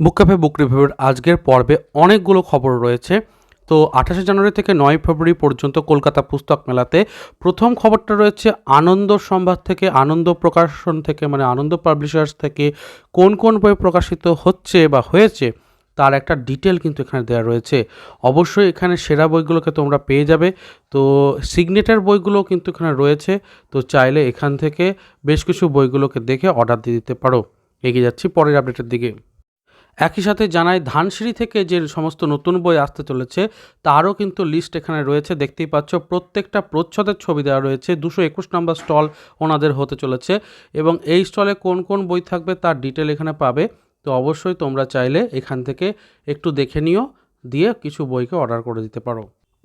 বুক cafe বুক রিভিউর আজকের পর্বে অনেকগুলো খবর রয়েছে। তো আঠাশে জানুয়ারি থেকে নয় ফেব্রুয়ারি পর্যন্ত কলকাতা পুস্তক মেলাতে প্রথম খবরটা রয়েছে, আনন্দ সম্ভার থেকে, আনন্দ প্রকাশন থেকে মানে আনন্দ পাবলিশার্স থেকে কোন কোন বই প্রকাশিত হচ্ছে বা হয়েছে তার একটা ডিটেল কিন্তু এখানে দেওয়া রয়েছে। অবশ্যই এখানে সেরা বইগুলোকে তোমরা পেয়ে যাবে। তো সিগনেচার বইগুলো কিন্তু এখানে রয়েছে। তো চাইলে এখান থেকে বেশ কিছু বইগুলোকে দেখে অর্ডার দিয়ে দিতে পারো। এগিয়ে যাচ্ছি পরের আপডেটের দিকে। একই সাথে জানাই ধানসিঁড়ি থেকে যে সমস্ত নতুন বই আসতে চলেছে, তারও কিন্তু লিস্ট এখানে রয়েছে। দেখতেই পাচ্ছ, প্রত্যেকটা প্রচ্ছদের ছবি দেওয়া রয়েছে। দুশো একুশ নম্বর স্টল ওনাদের হতে চলেছে এবং এই স্টলে কোন কোন বই থাকবে তার ডিটেল এখানে পাবে। তো অবশ্যই তোমরা চাইলে এখান থেকে একটু দেখে নিও, দিয়ে কিছু বইকে অর্ডার করে দিতে পারো।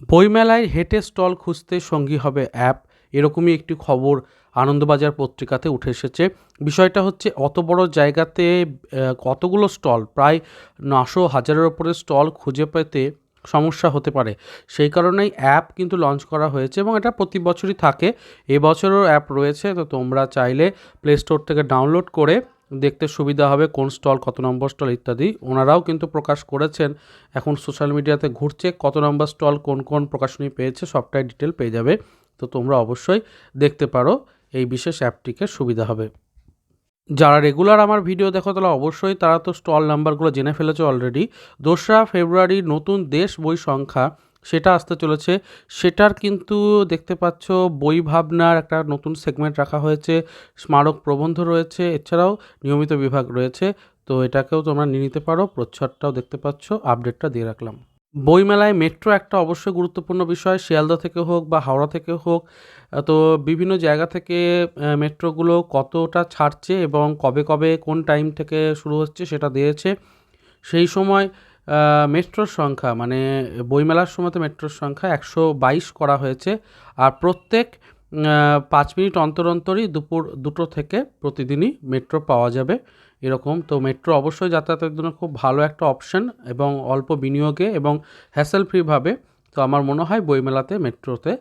বইমেলায় হেঁটে স্টল খুঁজতে সঙ্গী হবে অ্যাপ এরকমই একটি খবর আনন্দবাজার পত্রিকাতে উঠে এসেছে। বিষয়টা হচ্ছে, অত বড় জায়গাতে কতগুলো স্টল? প্রায় নশো হাজারের ওপরে স্টল খুঁজে পেতে সমস্যা হতে পারে। সেই কারণেই অ্যাপ কিন্তু লঞ্চ করা হয়েছে এবং এটা প্রতি বছরই থাকে। এবছরও অ্যাপ রয়েছে, তো তোমরা চাইলে প্লে স্টোর থেকে ডাউনলোড করে দেখতে সুবিধা হবে কোন স্টল, কত নম্বর স্টল ইত্যাদি। ওনারাও কিন্তু প্রকাশ করেছেন। এখন সোশ্যাল মিডিয়াতে ঘুরছে কত নম্বর স্টল, কোন কোন প্রকাশনী পেয়েছে, সবটাই ডিটেল পেয়ে যাবে। তো তোমরা অবশ্যই দেখতে পারো। এই বিশেষ অ্যাপটিকে সুবিধা হবে। যারা রেগুলার আমার ভিডিও দেখো তাহলে অবশ্যই তারা তো স্টল নাম্বারগুলো জেনে ফেলেছে অলরেডি দোসরা ফেব্রুয়ারি নতুন দেশ বই সংখ্যা, সেটা আসতে চলেছে। সেটার কিন্তু দেখতে পাচ্ছ বই ভাবনার একটা নতুন সেগমেন্ট রাখা হয়েছে। স্মারক প্রবন্ধ রয়েছে, এছাড়াও নিয়মিত বিভাগ রয়েছে। তো এটাকেও তোমরা নিয়ে নিতে পারো, প্রচ্ছদটাও দেখতে পাচ্ছ আপডেটটা দিয়ে রাখলাম। বইমেলায় মেট্রো একটা অবশ্যই গুরুত্বপূর্ণ বিষয়। শিয়ালদা থেকে হোক বা হাওড়া থেকে হোক তো বিভিন্ন জায়গা থেকে মেট্রোগুলো কতটা ছাড়ছে এবং কবে কবে কোন টাইম থেকে শুরু হচ্ছে সেটা দিয়েছে। সেই সময় মেট্রোর সংখ্যা মানে বইমেলার সময়তে মেট্রোর সংখ্যা একশো বাইশ করা হয়েছে। আর প্রত্যেক পাঁচ মিনিট অন্তর অন্তরই দুপুর দুটো থেকে প্রতিদিনই মেট্রো পাওয়া যাবে। এরকম। তো মেট্রো অবশ্যই যাতায়াতের জন্য খুব ভালো একটা অপশন এবং অল্প বিনিয়োগে এবং হ্যাসেল ফ্রিভাবে তো আমার মনে হয় বইমেলাতে মেট্রোতে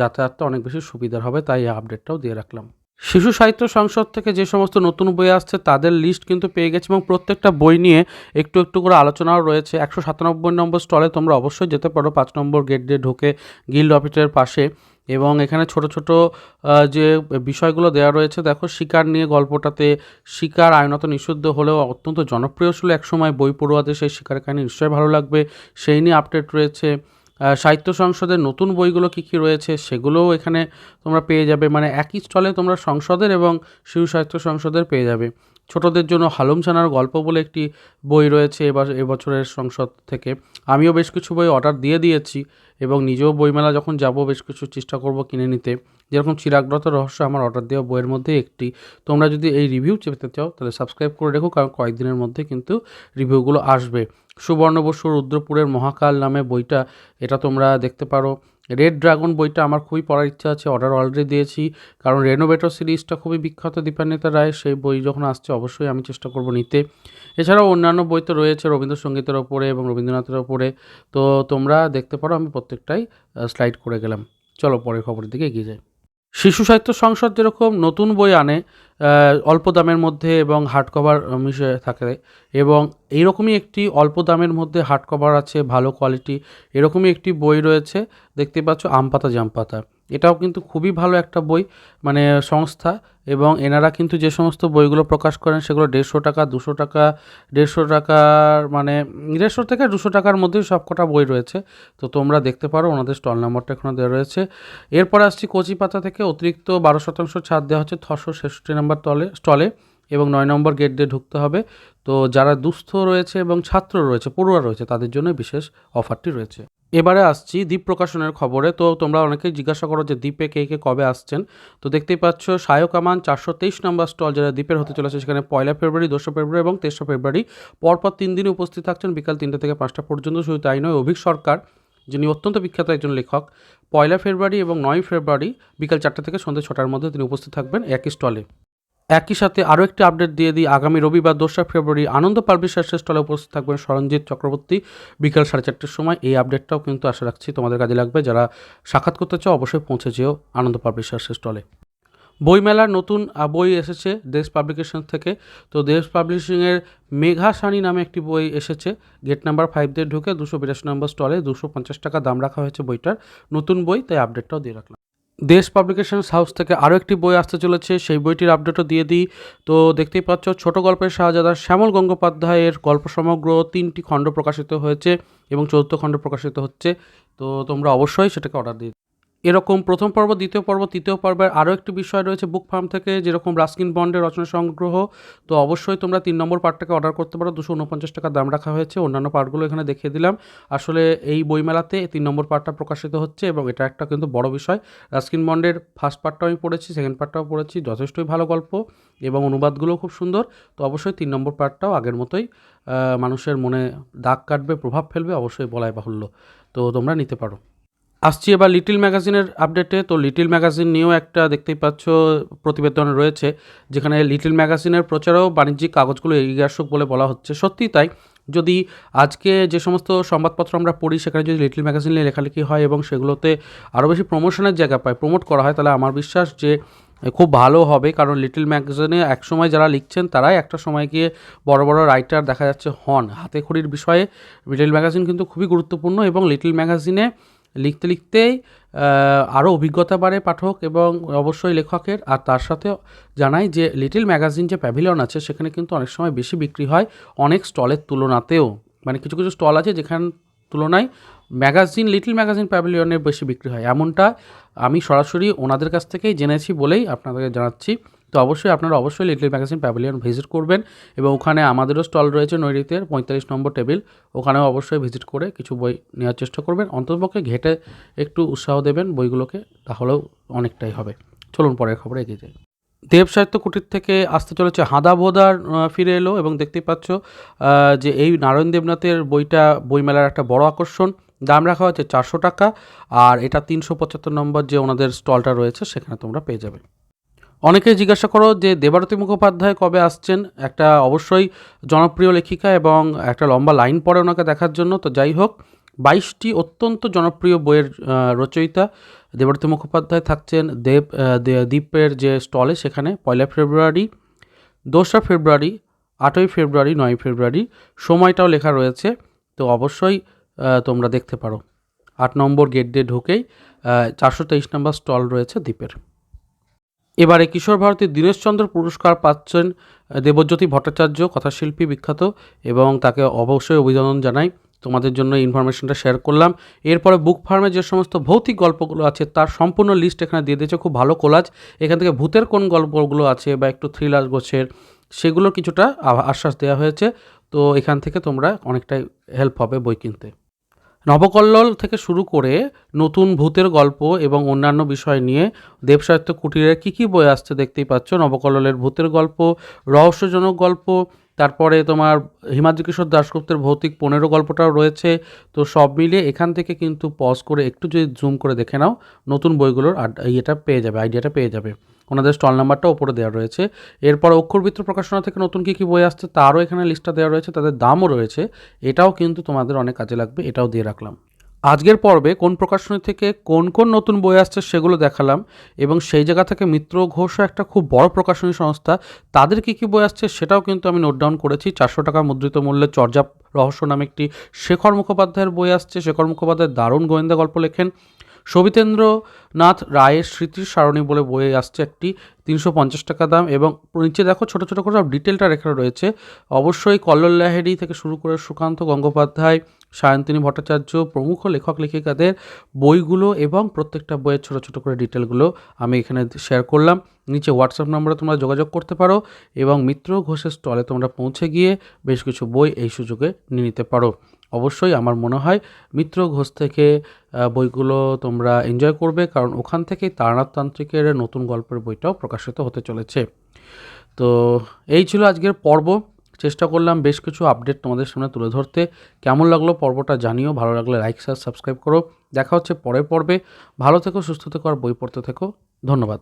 যাতায়াতটা অনেক বেশি সুবিধার হবে, তাই আপডেটটাও দিয়ে রাখলাম। শিশু সাহিত্য সংসদ থেকে যে সমস্ত নতুন বই আসছে, তাদের লিস্ট কিন্তু পেয়ে গেছে এবং প্রত্যেকটা বই নিয়ে একটু একটু করে আলোচনাও রয়েছে। একশো সাতানব্বই নম্বর স্টলে তোমরা অবশ্যই যেতে পারো। পাঁচ নম্বর গেট দিয়ে ঢুকে গিল্ড অফিসের পাশে। এবং এখানে ছোট ছোট যে বিষয়গুলো দেওয়া রয়েছে, দেখো শিকার নিয়ে গল্পটাতে শিকার আইনত নিষিদ্ধ হলেও অত্যন্ত জনপ্রিয় ছিল একসময়। বই পড়ুয়াদের সেই শিকার কাহিনী নিশ্চয়ই ভালো লাগবে। সেই নিয়ে আপডেট রয়েছে। সাহিত্য সংসদের নতুন বইগুলো কী কী রয়েছে সেগুলোও এখানে তোমরা পেয়ে যাবে। মানে একই স্টলে তোমরা সংসদের এবং শিশু সাহিত্য সংসদের পেয়ে যাবে। ছোটদের জন্য হালুম ছানার গল্প বলে একটি বই রয়েছে এবার এবছরের সংসদ থেকে। আমিও বেশ কিছু বই অর্ডার দিয়ে দিয়েছি এবং নিজেও বইমেলা যখন যাব বেশ কিছু চেষ্টা করব কিনে নিতে। যেরকম চিরাগ্রত রহস্য আমার অর্ডার দেওয়া বইয়ের মধ্যে একটি। তোমরা যদি এই রিভিউ পেতে চাও, তাহলে সাবস্ক্রাইব করে রেখো, কারণ কয়েকদিনের মধ্যে কিন্তু রিভিউগুলো আসবে। সুবর্ণ বসু রুদ্রপুরের মহাকাল নামে বইটা, এটা তোমরা দেখতে পারো। রেড ড্রাগন বইটা আমার খুবই পড়ার ইচ্ছা আছে অর্ডার অলরেডি দিয়েছি। কারণ রেনোভেটর সিরিজটা খুবই বিখ্যাত দীপান্বিতা রায় সেই বই যখন আসছে অবশ্যই আমি চেষ্টা করব নিতে। এছাড়াও অন্যান্য বই তো রয়েছে, রবীন্দ্রসঙ্গীতের ওপরে এবং রবীন্দ্রনাথের ওপরে। তো তোমরা দেখতে পারো, আমি প্রত্যেকটাই স্লাইড করে গেলাম। চলো পরের খবরের দিকে এগিয়ে যাই। শিশু সাহিত্য সংসদ যেরকম নতুন বই আনে অল্প দামের মধ্যে এবং হার্ড কভার মিশে থাকে এবং এইরকমই একটি অল্প দামের মধ্যে হার্ড কভার আছে, ভালো কোয়ালিটি এরকমই একটি বই রয়েছে, দেখতে পাচ্ছ আম পাতা জাম পাতা এটাও কিন্তু খুবই ভালো একটা বই মানে সংস্থা এবং এনারা কিন্তু যে সমস্ত বইগুলো প্রকাশ করেন সেগুলো দেড়শো টাকা, দুশো টাকা, দেড়শো টাকার মানে দেড়শো থেকে দুশো টাকার মধ্যেই সব কটা বই রয়েছে। তো তোমরা দেখতে পারো, ওনাদের স্টল নাম্বারটা এখানে দেওয়া রয়েছে। এরপরে আসছি কচি পাতা থেকে, অতিরিক্ত বারো শতাংশ ছাড় দেওয়া হচ্ছে ছশো ছেষট্টি নম্বর তলে, স্টলে এবং নয় নম্বর গেট দিয়ে ঢুকতে হবে। তো যারা দুস্থ রয়েছে এবং ছাত্র রয়েছে, পড়ুয়া রয়েছে, তাদের জন্য বিশেষ অফারটি রয়েছে। এবারে আসছি দ্বীপ প্রকাশনের খবরে। তো তোমরা অনেকেই জিজ্ঞাসা করো যে দ্বীপে কে কে কবে আসছেন। তো দেখতেই পাচ্ছ, সায়ক আমান চারশো তেইশ নম্বর স্টল যারা দ্বীপের হতে চলেছে, সেখানে পয়লা ফেব্রুয়ারি, দোসরা ফেব্রুয়ারি এবং তেসরা ফেব্রুয়ারি পরপর তিন দিন উপস্থিত থাকছেন। বিকাল তিনটে থেকে পাঁচটা পর্যন্ত শুধু তাই নয়, অভিক সরকার, যিনি অত্যন্ত বিখ্যাত একজন লেখক, পয়লা ফেব্রুয়ারি এবং নয় ফেব্রুয়ারি বিকাল চারটে থেকে সন্ধ্যে ছটার মধ্যে তিনি উপস্থিত থাকবেন একই স্টলে। একই সাথে আরও একটি আপডেট দিয়ে দিই। আগামী রবিবার, দোসরা ফেব্রুয়ারি আনন্দ পাবলিশার্সের স্টলে উপস্থিত থাকবেন সরঞ্জিৎ চক্রবর্তী। বিকাল সাড়ে চারটের সময় এই আপডেটটাও কিন্তু আশা রাখছি তোমাদের কাজে লাগবে। যারা সাক্ষাৎ করতে চাও, অবশ্যই পৌঁছে যেও আনন্দ পাবলিশার্সের স্টলে বইমেলার নতুন বই এসেছে দেশ পাবলিকেশন থেকে। তো দেশ পাবলিশিংয়ের মেঘা সানি নামে একটি বই এসেছে। গেট নাম্বার ফাইভ দিয়ে ঢুকে দুশো বিরাশি নম্বর স্টলে দুশো পঞ্চাশ টাকা দাম রাখা হয়েছে বইটার। নতুন বই, তাই আপডেটটাও দিয়ে রাখলাম। দেশ পাবলিকেশনস হাউস থেকে আরও একটি বই আসতে চলেছে। সেই বইটির আপডেটও দিয়ে দিই। তো দেখতেই পাচ্ছ, ছোট গল্পের শাহজাদা শ্যামল গঙ্গোপাধ্যায়ের গল্প সমগ্র তিনটি খণ্ড প্রকাশিত হয়েছে এবং চতুর্থ খণ্ড প্রকাশিত হচ্ছে। তো তোমরা অবশ্যই সেটাকে অর্ডার দিয়ে এরকম প্রথম পর্ব, দ্বিতীয় পর্ব, তৃতীয় পর্বের আরও একটি বিষয় রয়েছে বুক ফার্ম থেকে, যেরকম রাস্কিন বন্ডের রচনা সংগ্রহ। তো অবশ্যই তোমরা তিন নম্বর পার্টটাকে অর্ডার করতে পারো। দুশো উনপঞ্চাশ টাকা দাম রাখা হয়েছে। অন্যান্য পার্টগুলো এখানে দেখিয়ে দিলাম। আসলে এই বইমেলাতে তিন নম্বর পার্টটা প্রকাশিত হচ্ছে এবং এটা একটা কিন্তু বড় বিষয়। রাস্কিন বন্ডের ফার্স্ট পার্টটাও আমি পড়েছি, সেকেন্ড পার্টটাও পড়েছি। যথেষ্টই ভালো গল্প এবং অনুবাদগুলোও খুব সুন্দর। তো অবশ্যই তিন নম্বর পার্টটাও আগের মতোই মানুষের মনে দাগ কাটবে, প্রভাব ফেলবে, অবশ্যই বলাই বাহুল্য। তো তোমরা নিতে পারো। আসছি এবার লিটিল ম্যাগাজিনের আপডেটে তো লিটিল ম্যাগাজিন নিয়েও একটা দেখতেই পাচ্ছ প্রতিবেদন রয়েছে, যেখানে লিটিল ম্যাগাজিনের প্রচারেও বাণিজ্যিক কাগজগুলো এগিয়ে আসুক বলে বলা হচ্ছে। সত্যিই তাই। যদি আজকে যে সমস্ত সংবাদপত্র আমরা পড়ি, সেখানে যদি লিটিল ম্যাগাজিন নিয়ে লেখালেখি হয় এবং সেগুলোতে আরও বেশি প্রমোশনের জায়গা পায় প্রমোট করা হয়, তাহলে আমার বিশ্বাস যে খুব ভালো হবে। কারণ লিটিল ম্যাগাজিনে একসময় যারা লিখছেন, তারাই একটা সময় গিয়ে বড় বড় রাইটার দেখা যাচ্ছে হন। হাতে খড়ির বিষয়ে লিটিল ম্যাগাজিন কিন্তু খুবই গুরুত্বপূর্ণ এবং লিটিল ম্যাগাজিনে লিখতে লিখতেই আরও অভিজ্ঞতা বাড়ে পাঠক এবং অবশ্যই লেখকের। আর তার সাথে জানাই যে, লিটিল ম্যাগাজিন যে প্যাভিলিয়ন আছে, সেখানে কিন্তু অনেক সময় বেশি বিক্রি হয় অনেক স্টলের তুলনাতেও। মানে কিছু কিছু স্টল আছে যেখান তুলনায় ম্যাগাজিন, লিটল ম্যাগাজিন প্যাভিলিয়নের বেশি বিক্রি হয়। এমনটা আমি সরাসরি ওনাদের কাছ থেকেই জেনেছি বলেই আপনাদেরকে জানাচ্ছি। তো অবশ্যই আপনারা অবশ্যই লিটল ম্যাগাজিন প্যাভিলিয়ন ভিজিট করবেন এবং ওখানে আমাদেরও স্টল রয়েছে নৈরিতের পঁয়তাল্লিশ নম্বর টেবিল। ওখানেও অবশ্যই ভিজিট করে কিছু বই নেওয়ার চেষ্টা করবেন। অন্ততপক্ষে ঘেটে একটু উৎসাহ দেবেন বইগুলোকে, তাহলেও অনেকটাই হবে। চলুন পরের খবরে এগিয়ে যাই। দেব সাহিত্য কুটির থেকে আসতে চলেছে হাঁদা ভোদার ফিরে এলো এবং দেখতেই পাচ্ছ যে এই নারায়ণ দেবনাথের বইটা, বইমেলার একটা বড় আকর্ষণ। দাম রাখা হয়েছে চারশো টাকা, আর এটা তিনশো পঁচাত্তর নম্বর যে ওনাদের স্টলটা রয়েছে, সেখানে তোমরা পেয়ে যাবে। অনেকেই জিজ্ঞাসা করো যে দেবারতী মুখোপাধ্যায় কবে আসছেন? একটা অবশ্যই জনপ্রিয় লেখিকা এবং একটা লম্বা লাইন পড়ে ওনাকে দেখার জন্য। তো যাই হোক, বাইশটি অত্যন্ত জনপ্রিয় বইয়ের রচয়িতা দেবারতী মুখোপাধ্যায় থাকছেন। দেব দ্বীপের যে স্টলে সেখানে পয়লা ফেব্রুয়ারি, দোসরা ফেব্রুয়ারি, আটই ফেব্রুয়ারি নয় ফেব্রুয়ারি সময়টাও লেখা রয়েছে। তো অবশ্যই তোমরা দেখতে পারো। আট নম্বর গেট দিয়ে ঢুকেই চারশো তেইশ নম্বর স্টল রয়েছে দ্বীপের এবারে কিশোর ভারতী দীনেশচন্দ্র পুরস্কার পাচ্ছেন দেবজ্যোতি ভট্টাচার্য, কথাশিল্পী বিখ্যাত, এবং তাকে অবশ্যই অভিনন্দন জানাই। তোমাদের জন্য ইনফরমেশনটা শেয়ার করলাম। এরপরে বুক ফার্মে যে সমস্ত ভৌতিক গল্পগুলো আছে, তার সম্পূর্ণ লিস্ট এখানে দিয়ে দিয়েছে। খুব ভালো কোলাজ এখান থেকে ভূতের কোন গল্পগুলো আছে বা একটু থ্রিলার গোছের সেগুলোর কিছুটা আশ্বাস দেওয়া হয়েছে। তো এখান থেকে তোমরা অনেকটাই হেল্প হবে বই কিনতে। নবকল্লোল থেকে শুরু করে নতুন ভূতের গল্প এবং অন্যান্য বিষয় নিয়ে দেবসাহিত্য কুটিরের কী কী বই আসছে দেখতেই পাচ্ছ। নবকল্লোলের ভূতের গল্প, রহস্যজনক গল্প, তারপরে তোমার হিমাদ্রি কিশোর দাশগুপ্তের ভৌতিক পনেরো গল্পটাও রয়েছে। তো সব মিলিয়ে এখান থেকে কিন্তু পজ করে একটু যদি জুম করে দেখে নাও, নতুন বইগুলোর ইয়েটা পেয়ে যাবে আইডিয়াটা পেয়ে যাবে। ওনাদের স্টল নাম্বারটা ওপরে দেওয়া রয়েছে। এরপর অক্ষরবিত্র প্রকাশনা থেকে নতুন কী কী বই আসছে তারও এখানে লিস্টটা দেওয়া রয়েছে, তাদের দামও রয়েছে। এটাও কিন্তু তোমাদের অনেক কাজে লাগবে, এটাও দিয়ে রাখলাম। আজকের পর্বে কোন প্রকাশনী থেকে কোন কোন নতুন বই আসছে সেগুলো দেখালাম এবং সেই জায়গা থেকে মিত্র ঘোষও একটা খুব বড় প্রকাশনী সংস্থা, তাদের কী কী বই আসছে সেটাও কিন্তু আমি নোট ডাউন করেছি। চারশো টাকা মুদ্রিত মূল্যে চর্যা রহস্য নামে একটি শেখর মুখোপাধ্যায়ের বই আসছে। শেখর মুখোপাধ্যায় দারুণ গোয়েন্দা গল্প লেখেন। সবিতেন্দ্রনাথ রায়ের স্মৃতির সারণী বলে বই আসছে একটি তিনশো পঞ্চাশ টাকা দাম এবং নিচে দেখো ছোটো ছোটো করে সব ডিটেলটা রেখা রয়েছে। অবশ্যই কল্লোল লাহেরি থেকে শুরু করে সুকান্ত গঙ্গোপাধ্যায়, সায়ন্তিনী ভট্টাচার্য, প্রমুখ লেখক লেখিকাদের বইগুলো এবং প্রত্যেকটা বইয়ের ছোটো ছোটো করে ডিটেলগুলো আমি এখানে শেয়ার করলাম। নিচে হোয়াটসঅ্যাপ নম্বরে তোমরা যোগাযোগ করতে পারো এবং মিত্র ঘোষের স্টলে তোমরা পৌঁছে গিয়ে বেশ কিছু বই এই সুযোগে নিয়ে নিতে পারো। অবশ্যই আমার মনে হয় মিত্র ঘোষ থেকে বইগুলো তোমরা এনজয় করবে, কারণ ওখান থেকেই তারনাথতান্ত্রিকের নতুন গল্পের বইটাও প্রকাশিত হতে চলেছে। তো এই ছিল আজকের পর্ব। চেষ্টা করলাম বেশ কিছু আপডেট তোমাদের সামনে তুলে ধরতে। কেমন লাগল পর্বটা জানিও, ভালো লাগলে লাইক শেয়ার সাবস্ক্রাইব করো। দেখা হচ্ছে পরের পর্বে। ভালো থেকো, সুস্থ থেকো, আর বই পড়তে থেকো। ধন্যবাদ।